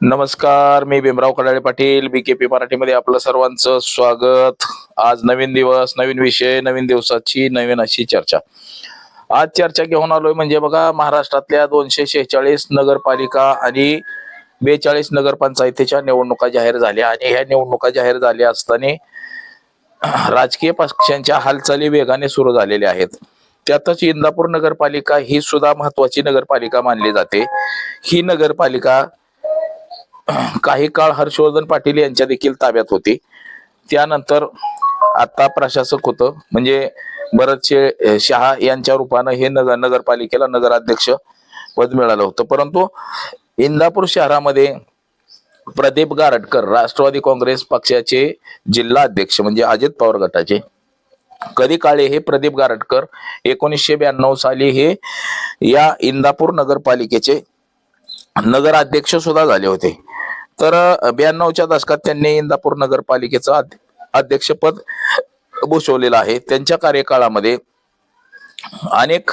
नमस्कार मी भीमराव कडाळे पाटील बीकेपी मराठीमध्ये आपलं सर्वांचं स्वागत. आज नवीन दिवस नवीन विषय नवीन दिवसाची नवीन अशी चर्चा. आज चर्चा घेऊन आलोय म्हणजे बघा महाराष्ट्रातल्या दोनशे शेहेचाळीस नगरपालिका आणि बेचाळीस नगरपंचायतीच्या निवडणुका जाहीर झाल्या आणि ह्या निवडणुका जाहीर झाल्या असताना राजकीय पक्षांच्या हालचाली वेगाने सुरू झालेल्या आहेत. त्यातच इंदापूर नगरपालिका ही सुद्धा महत्वाची नगरपालिका मानली जाते. ही नगरपालिका काही काळ हर्षवर्धन पाटील यांच्या देखील ताब्यात होती. त्यानंतर आता प्रशासक होतं. म्हणजे बरेचसे शहा यांच्या रूपानं हे नगर नगरपालिकेला नगराध्यक्ष पद मिळालं होतं. परंतु इंदापूर शहरामध्ये प्रदीप गारटकर राष्ट्रवादी काँग्रेस पक्षाचे जिल्हा अध्यक्ष म्हणजे अजित पवार गटाचे कधी काळे हे प्रदीप गारटकर एकोणीसशे ब्याण्णव साली हे या इंदापूर नगरपालिकेचे नगराध्यक्ष सुद्धा झाले होते. तर ब्याण्णवच्या दशकात त्यांनी इंदापूर नगरपालिकेचं अध्यक्षपद भूषवलेलं आहे. त्यांच्या कार्यकाळामध्ये अनेक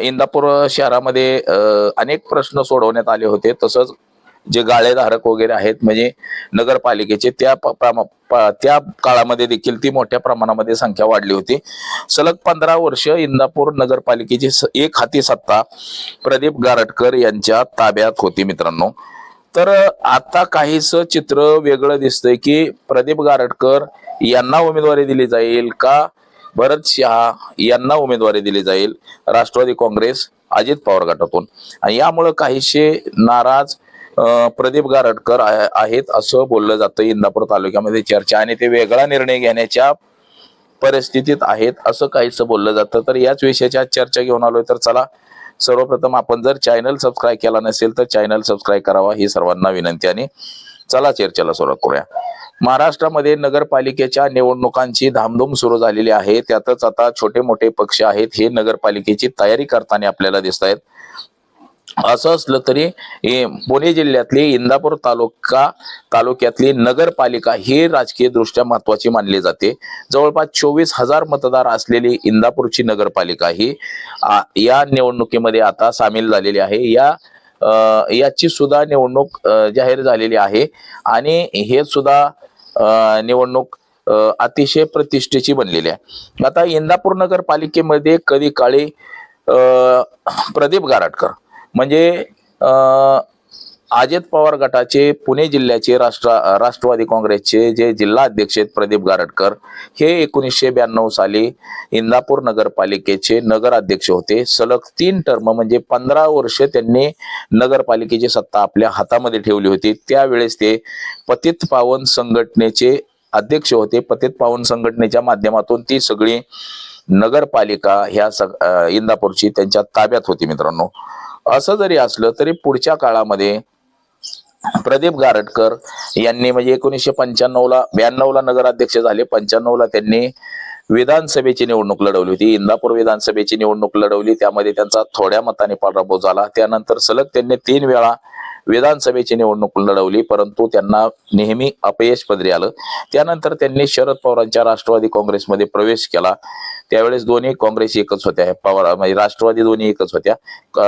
इंदापूर शहरामध्ये अनेक प्रश्न सोडवण्यात आले होते. तसंच जे गाळेधारक वगैरे आहेत म्हणजे नगरपालिकेचे त्या त्या काळामध्ये देखील ती मोठ्या प्रमाणामध्ये संख्या वाढली होती. सलग पंधरा वर्ष इंदापूर नगरपालिकेची एक हाती सत्ता प्रदीप गारटकर यांच्या ताब्यात होती मित्रांनो. तर आता काहीच चित्र वेगळं दिसतंय की प्रदीप गारटकर यांना उमेदवारी दिली जाईल का? भरत शहा यांना उमेदवारी दिली जाईल. राष्ट्रवादी काँग्रेस अजित पवार गटातून. आणि यामुळं काहीशे नाराज प्रदीप गारटकर आहे- आहेत असं बोललं जातं इंदापूर तालुक्यामध्ये चर्चा. आणि ते वेगळा निर्णय घेण्याच्या परिस्थितीत आहेत असं काहीसं बोललं जातं. तर याच विषयाची आज चर्चा घेऊन आलोय. तर चला सर्वप्रथम आपण जर चॅनल सबस्क्राईब केला नसेल तर चॅनल सबस्क्राईब करावा ही सर्वांना विनंती आणि चला चर्चेला सुरुवात करूया. महाराष्ट्रामध्ये नगरपालिकेच्या निवडणुकांची धामधूम सुरू झालेली आहे. त्यातच आता छोटे मोठे पक्ष आहेत हे नगरपालिकेची तयारी करताना आपल्याला दिसत आहेत असं असलं तरी पुणे जिल्ह्यातली इंदापूर तालुका तालुक्यातली नगरपालिका ही राजकीय दृष्ट्या महत्वाची मानली जाते. जवळपास चोवीस हजार मतदार असलेली इंदापूरची नगरपालिका ही आ, या निवडणुकीमध्ये आता सामील झालेली आहे. या याची सुद्धा निवडणूक जाहीर झालेली आहे आणि हे सुद्धा निवडणूक अतिशय प्रतिष्ठेची बनलेली आहे. आता इंदापूर नगरपालिकेमध्ये कधी काळी प्रदीप गारटकर म्हणजे अजित पवार गटाचे पुणे जिल्ह्याचे राष्ट्र राष्ट्रवादी काँग्रेसचे जे जिल्हा अध्यक्ष आहेत प्रदीप गारटकर हे एकोणीसशे ब्याण्णव साली इंदापूर नगरपालिकेचे नगराध्यक्ष होते. सलग तीन टर्म म्हणजे पंधरा वर्ष त्यांनी नगरपालिकेची सत्ता आपल्या हातामध्ये ठेवली होती. त्यावेळेस ते पतित पावन संघटनेचे अध्यक्ष होते. पतित पावन संघटनेच्या माध्यमातून ती सगळी नगरपालिका ह्या सग इंदापूरची त्यांच्या ताब्यात होती मित्रांनो. असं जरी असलं तरी पुढच्या काळामध्ये प्रदीप गारटकर यांनी म्हणजे एकोणीसशे पंच्याण्णव ला ब्याण्णव ला नगराध्यक्ष झाले. पंच्याण्णव ला त्यांनी विधानसभेची निवडणूक लढवली होती. इंदापूर विधानसभेची निवडणूक लढवली. त्यामध्ये त्यांचा थोड्या मताने पराभव झाला. त्यानंतर सलग त्यांनी तीन वेळा विधानसभेची निवडणूक लढवली परंतु त्यांना नेहमी अपयश पदरी आलं. त्यानंतर त्यांनी शरद पवारांच्या राष्ट्रवादी काँग्रेसमध्ये प्रवेश केला. त्यावेळेस दोन्ही काँग्रेस एकच होत्या. पवार म्हणजे राष्ट्रवादी दोन्ही एकच होत्या.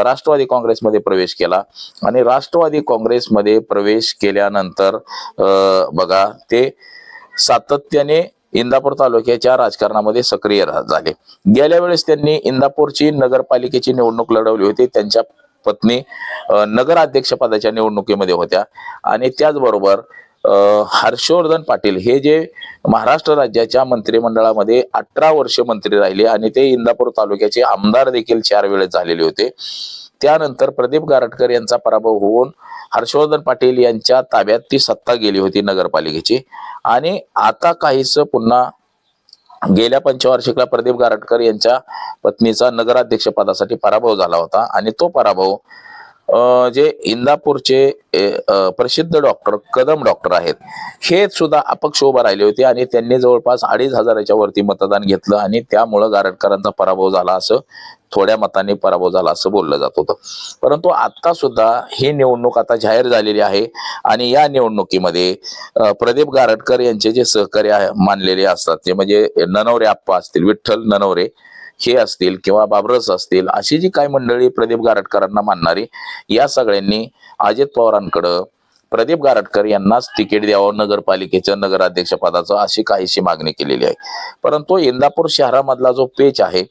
राष्ट्रवादी काँग्रेसमध्ये प्रवेश केला. आणि राष्ट्रवादी काँग्रेसमध्ये प्रवेश केल्यानंतर अं, बघा ते सातत्याने इंदापूर तालुक्याच्या राजकारणामध्ये सक्रिय झाले. गेल्या वेळेस त्यांनी इंदापूरची नगरपालिकेची निवडणूक लढवली होती. त्यांच्या पत्नी नगराध्यक्षपदाच्या नगराध्यक्ष पदाच्या निवडणुकीमध्ये होत्या. आणि त्याचबरोबर हर्षवर्धन पाटील हे जे महाराष्ट्र राज्याच्या मंत्रिमंडळामध्ये अठरा वर्ष मंत्री राहिले आणि ते इंदापूर तालुक्याचे आमदार देखील चार वेळेस झालेले होते. त्यानंतर प्रदीप गारटकर यांचा पराभव होऊन हर्षवर्धन पाटील यांच्या ताब्यात ती सत्ता गेली होती नगरपालिकेची. आणि आता काहीच पुन्हा गेल्या पंचवार्षिकला प्रदीप गारटकर यांच्या पत्नीचा नगराध्यक्ष पदासाठी पराभव झाला होता आणि तो पराभव जे इंदापूरचे प्रसिद्ध डॉक्टर कदम डॉक्टर आहेत हे सुद्धा अपक्ष उभा राहिले होते आणि त्यांनी जवळपास अडीच हजाराच्या वरती मतदान घेतलं आणि त्यामुळं गारटकरांचा पराभव झाला असं थोड्या मताने पराभव झाला असं बोललं जात होतं. परंतु आता सुद्धा ही निवडणूक आता जाहीर झालेली आहे आणि या निवडणुकीमध्ये प्रदीप गारटकर यांचे जे सहकारी मानलेले असतात ते म्हणजे ननवरे आप्पा असतील विठ्ठल ननवरे हे असतील किंवा बाबरस असतील अशी जी काही मंडळी प्रदीप गारटकरांना मानणारी या सगळ्यांनी अजित पवारांकडं प्रदीप गारटकर यांनाच तिकीट द्यावं नगरपालिकेच्या नगराध्यक्ष पदाचं अशी काहीशी मागणी केलेली आहे. परंतु इंदापूर शहरामधला जो पेच आहे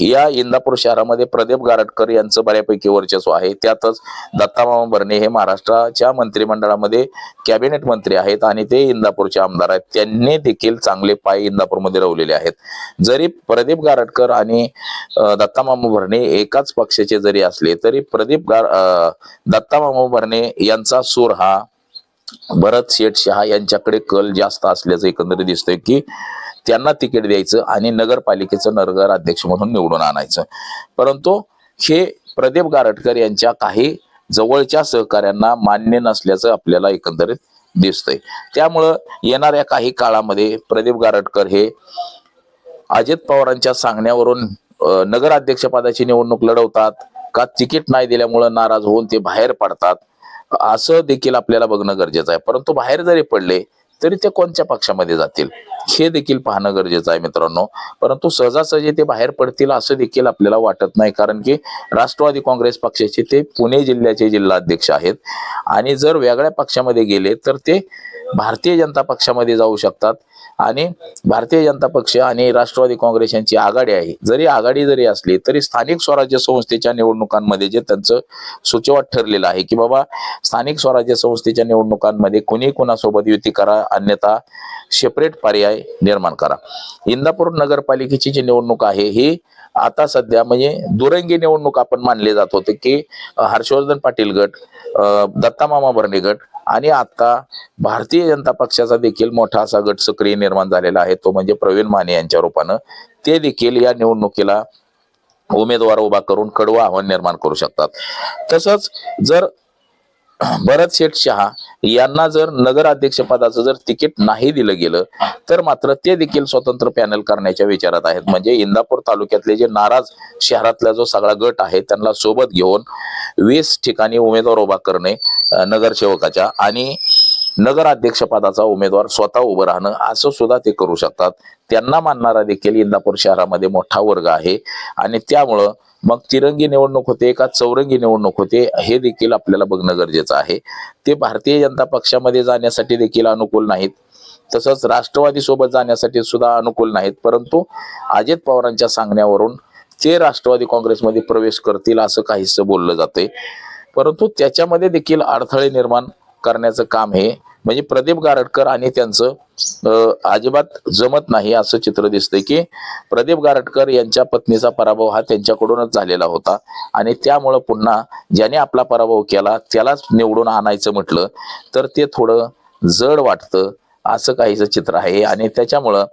या इंदापूर शहरामध्ये प्रदीप गारटकर यांचं बऱ्यापैकी वर्चस्व आहे. त्यातच दत्तामामा भरणे हे महाराष्ट्राच्या मंत्रिमंडळामध्ये कॅबिनेट मंत्री आहेत आणि ते इंदापूरचे आमदार आहेत. त्यांनी देखील चांगले पाय इंदापूरमध्ये रवलेले आहेत. जरी प्रदीप गारटकर आणि दत्तामामा भरणे एकाच पक्षाचे जरी असले तरी प्रदीप गार दत्तामामा भरणे यांचा सूर हा भरत शेठ शहा यांच्याकडे कल जास्त असल्याचं एकंदरीत दिसतंय की त्यांना तिकीट द्यायचं आणि नगरपालिकेचं नगर अध्यक्ष म्हणून निवडून आणायचं. परंतु हे प्रदीप गारटकर यांच्या काही जवळच्या सहकाऱ्यांना मान्य नसल्याचं आपल्याला एकंदरीत दिसतंय. त्यामुळं येणाऱ्या काही काळामध्ये प्रदीप गारटकर हे अजित पवारांच्या सांगण्यावरून नगराध्यक्षपदाची निवडणूक लढवतात का? तिकीट नाही दिल्यामुळं नाराज होऊन ते बाहेर पडतात. असं देखील आपल्याला बघणं गरजेचं आहे. परंतु बाहेर जरी पडले तरी ते कोणत्या पक्षामध्ये जातील? हे देखील पाहणं गरजेचं आहे मित्रांनो. परंतु सहजासहजी ते बाहेर पडतील असं देखील आपल्याला वाटत नाही. कारण की राष्ट्रवादी काँग्रेस पक्षाचे ते पुणे जिल्ह्याचे जिल्हाध्यक्ष आहेत. आणि जर वेगळ्या पक्षामध्ये गेले तर ते भारतीय जनता पक्षामध्ये जाऊ शकतात. आणि भारतीय जनता पक्ष आणि राष्ट्रवादी काँग्रेस यांची आघाडी आहे. जरी आघाडी जरी असली तरी स्थानिक स्वराज्य संस्थेच्या निवडणुकांमध्ये जे त्यांचं सुचवत ठरलेलं आहे की बाबा स्थानिक स्वराज्य संस्थेच्या निवडणुकांमध्ये कुणी कुणासोबत युती करा अन्यथा सेपरेट पर्याय निर्माण करा. इंदापूर नगरपालिकेची जी निवडणूक आहे ही आता सध्या म्हणजे दुरंगी निवडणूक आपण मानले जात होते की हर्षवर्धन पाटील गट दत्तामामा भरणे गट आणि आता भारतीय जनता पक्षाचा देखील मोठा असा गट सक्रिय निर्माण झालेला आहे तो म्हणजे प्रवीण माने यांच्या रूपानं. ते देखील या निवडणुकीला उमेदवार उभा करून कडवं आव्हान निर्माण करू शकतात. तसंच जर भरत शेठ शहा यांना जर नगराध्यक्ष पदाचं जर तिकीट नाही दिलं गेलं तर मात्र ते देखील स्वतंत्र पॅनल करण्याच्या विचारात आहेत. म्हणजे इंदापूर तालुक्यातले जे नाराज शहरातला जो सगळा गट आहे त्यांना सोबत घेऊन वीस ठिकाणी उमेदवार उभा करणे नगरसेवकाच्या आणि नगराध्यक्षपदाचा उमेदवार स्वतः उभं राहणं असं सुद्धा ते करू शकतात. त्यांना मानणारा देखील इंदापूर शहरामध्ये मोठा वर्ग आहे. आणि त्यामुळं मग तिरंगी निवडणूक होते का चौरंगी निवडणूक होते हे देखील आपल्याला बघणं गरजेचं आहे. ते भारतीय जनता पक्षामध्ये जाण्यासाठी देखील अनुकूल नाहीत. तसंच राष्ट्रवादी सोबत जाण्यासाठी सुद्धा अनुकूल नाहीत. परंतु अजित पवारांच्या सांगण्यावरून ते राष्ट्रवादी काँग्रेसमध्ये प्रवेश करतील असं काहीसं बोललं जाते परंतु त्याच्यामध्ये देखील अडथळे निर्माण करण्याचं काम हे म्हणजे प्रदीप गारटकर आणि त्यांचं अजिबात जमत नाही असं चित्र दिसतंय की प्रदीप गारटकर यांच्या पत्नीचा पराभव हा त्यांच्याकडूनच झालेला होता. आणि त्यामुळं पुन्हा ज्याने आपला पराभव केला त्यालाच निवडून आणायचं म्हटलं तर ते थोडं जड वाटतं असं काहीचं चित्र आहे. आणि त्याच्यामुळं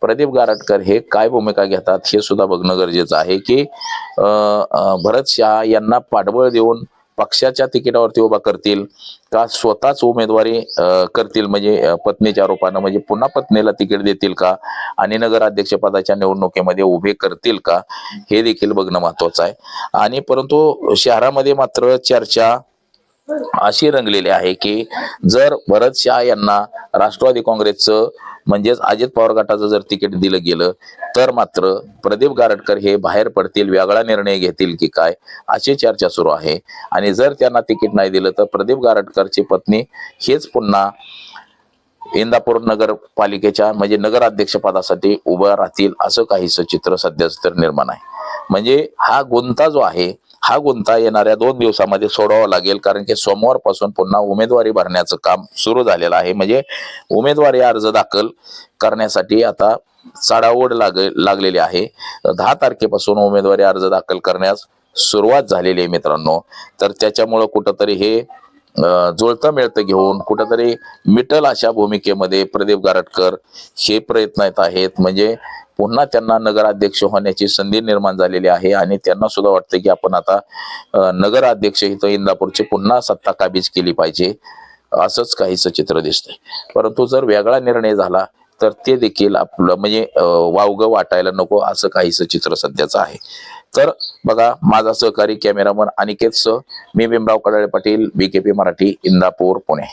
प्रदीप गारटकर हे काय भूमिका घेतात हे सुद्धा बघणं गरजेचं आहे की भरत शहा यांना पाठबळ देऊन पक्षाच्या तिकिटावरती उभा करतील का स्वतःच उमेदवारी करतील? म्हणजे पत्नीच्या आरोपानं म्हणजे पुन्हा पत्नीला तिकीट देतील का? आणि नगराध्यक्ष पदाच्या निवडणुकीमध्ये उभे करतील का? हे देखील बघणं महत्वाचं आहे. आणि परंतु शहरामध्ये मात्र चर्चा अशी रंगलेली आहे की जर भरत शहा यांना राष्ट्रवादी काँग्रेसचं म्हणजेच अजित पवार गटाचं जर तिकीट दिलं गेलं तर मात्र प्रदीप गारडकर हे बाहेर पडतील वेगळा निर्णय घेतील की काय अशी चर्चा सुरू आहे. आणि जर त्यांना तिकीट नाही दिलं तर प्रदीप गारडकरची पत्नी हेच पुन्हा इंदापूर नगरपालिकेच्या म्हणजे नगराध्यक्ष पदासाठी उभं राहतील असं काहीसं चित्र सध्याच तर निर्माण आहे. म्हणजे हा गुंता जो आहे हा गुंता येणाऱ्या दोन दिवसामध्ये सोडवावा लागेल कारण की सोमवारपासून पुन्हा उमेदवारी भरण्याचं काम सुरू झालेलं आहे. म्हणजे उमेदवारी अर्ज दाखल करण्यासाठी आता चढाओढ लाग लागलेली आहे. दहा तारखेपासून उमेदवारी अर्ज दाखल करण्यास सुरुवात झालेली आहे मित्रांनो. तर त्याच्यामुळं कुठंतरी हे जुळतं मिळतं घेऊन. कुठंतरी मिटल अशा भूमिकेमध्ये प्रदीप गारटकर हे प्रयत्न येत आहेत. म्हणजे पुन्हा त्यांना नगराध्यक्ष होण्याची संधी निर्माण झालेली आहे आणि त्यांना सुद्धा वाटतं की आपण आता नगराध्यक्ष इथं इंदापूरची पुन्हा सत्ता काबीज केली पाहिजे. असंच काहीच चित्र दिसतंय. परंतु जर वेगळा निर्णय झाला तर ते देखील आपलं म्हणजे वावग वावगं वाटायला नको असं काहीच चित्र सध्याचं आहे. तर बघा माझा सहकारी कॅमेरामन अनिकेत सह मी भीमराव कडाळे पाटील बीकेपी मराठी इंदापूर पुणे.